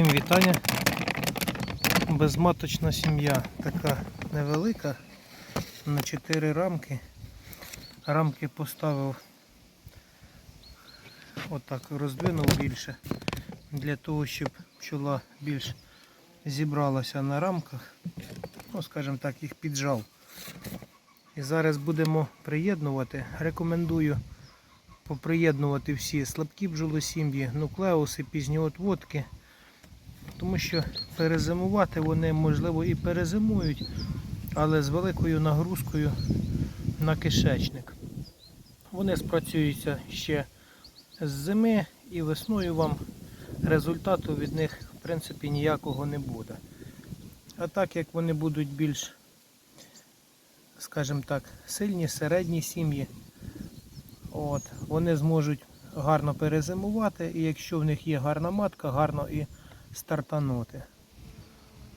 Всім вітання. Безматочна сім'я така невелика на 4 рамки. Рамки поставив отак роздвинув більше для того, щоб пчола більш зібралася на рамках. Ну, скажімо так, їх піджав. І зараз будемо приєднувати. Рекомендую поприєднувати всі слабкі бджолосім'ї, нуклеуси, пізньоотводки. Тому що перезимувати вони, можливо, і перезимують, але з великою нагрузкою на кишечник. Вони спрацюються ще з зими і весною вам результату від них в принципі ніякого не буде. А так як вони будуть більш, скажімо так, сильні, середні сім'ї, от, вони зможуть гарно перезимувати, і якщо в них є гарна матка, гарно і стартанути.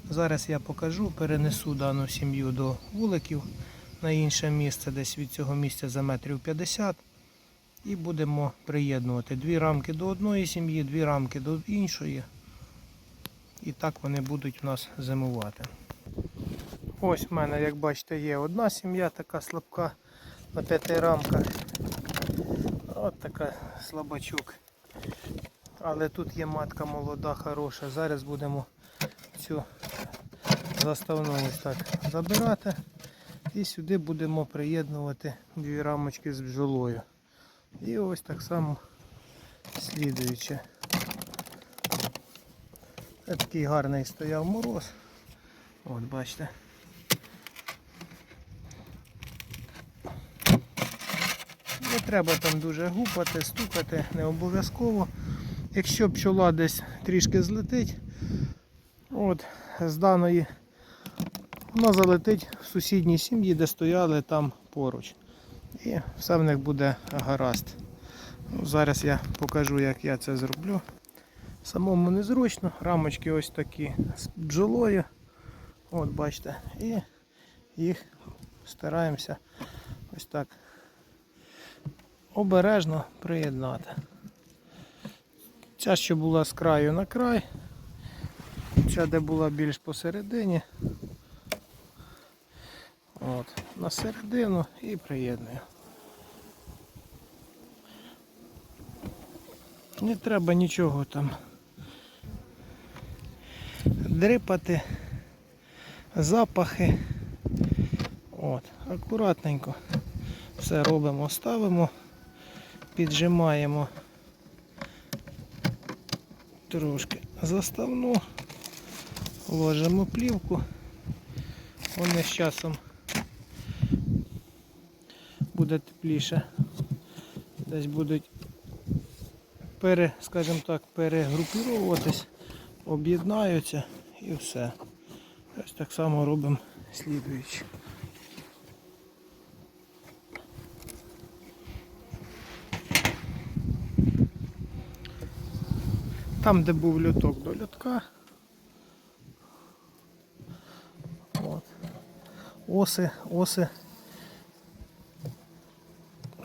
Зараз я покажу, перенесу дану сім'ю до вуликів на інше місце, десь від цього місця за метрів 50. І будемо приєднувати дві рамки до одної сім'ї, дві рамки до іншої. І так вони будуть у нас зимувати. Ось в мене, як бачите, є одна сім'я така слабка на п'яти рамках. От така слабачок. Але тут є матка молода, хороша. Зараз будемо цю заставну ось так забирати. І сюди будемо приєднувати дві рамочки з бджолою. І ось так само слідуючи. Це такий гарний стояв мороз. От бачите. Не треба там дуже гупати, стукати, не обов'язково. Якщо пчола десь трішки злетить, от, з даної вона залетить в сусідній сім'ї, де стояли там поруч. І все в них буде гаразд. Ну, зараз я покажу, як я це зроблю. Самому незручно, рамочки ось такі з бджолою. От бачите, і їх стараємося ось так обережно приєднати. Ця, що була з краю на край, ця, де була більш посередині. От, на середину і приєдную. Не треба нічого там дрипати, запахи. От, акуратненько все робимо, ставимо, піджимаємо трошки заставну, ложимо плівку. Вони з часом буде тепліше. Десь будуть пере, скажімо так, перегрупіровуватись, об'єднаються і все. Ось так само робимо слідуючи. Там, де був льоток до льотка. От. Оси, оси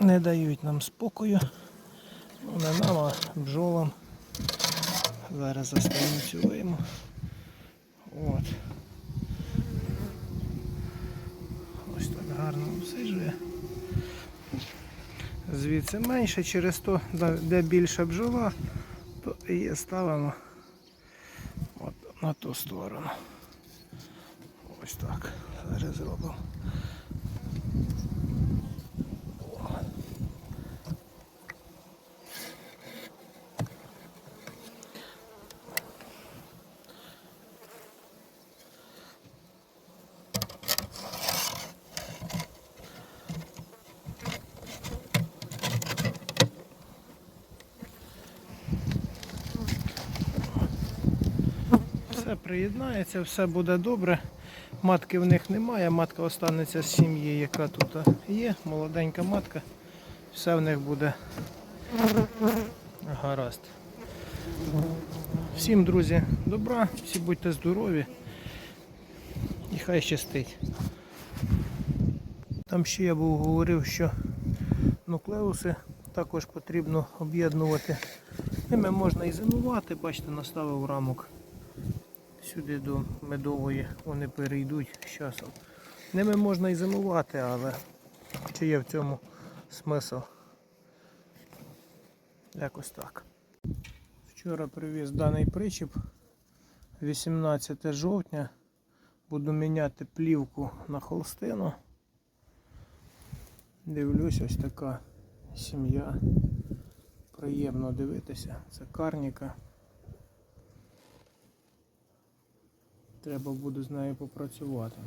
не дають нам спокою. Ну, Не нам, а бджолам. Зараз заставимо цю вийму. От. Ось так гарно обсиджує. Звідси менше, через то, де більша бджола, її ставимо от на ту сторону. Ось так. Зараз зробимо. Все приєднається, все буде добре. Матки в них немає, матка останеться з сім'ї, яка тут є, молоденька матка. Все в них буде гаразд. Всім, друзі, добра, всі будьте здорові і хай щастить. Там ще я був говорив, що нуклеуси також потрібно об'єднувати. Ними можна і зимувати, бачите, наставив рамок Сюди до медової вони перейдуть з часом. Ними можна і зимувати, але чи є в цьому смисл? Якось так. Вчора привіз даний причіп 18 жовтня. Буду міняти плівку на холстину. Дивлюсь, ось така сім'я. Приємно дивитися. Це карніка. Треба буде з нею попрацювати.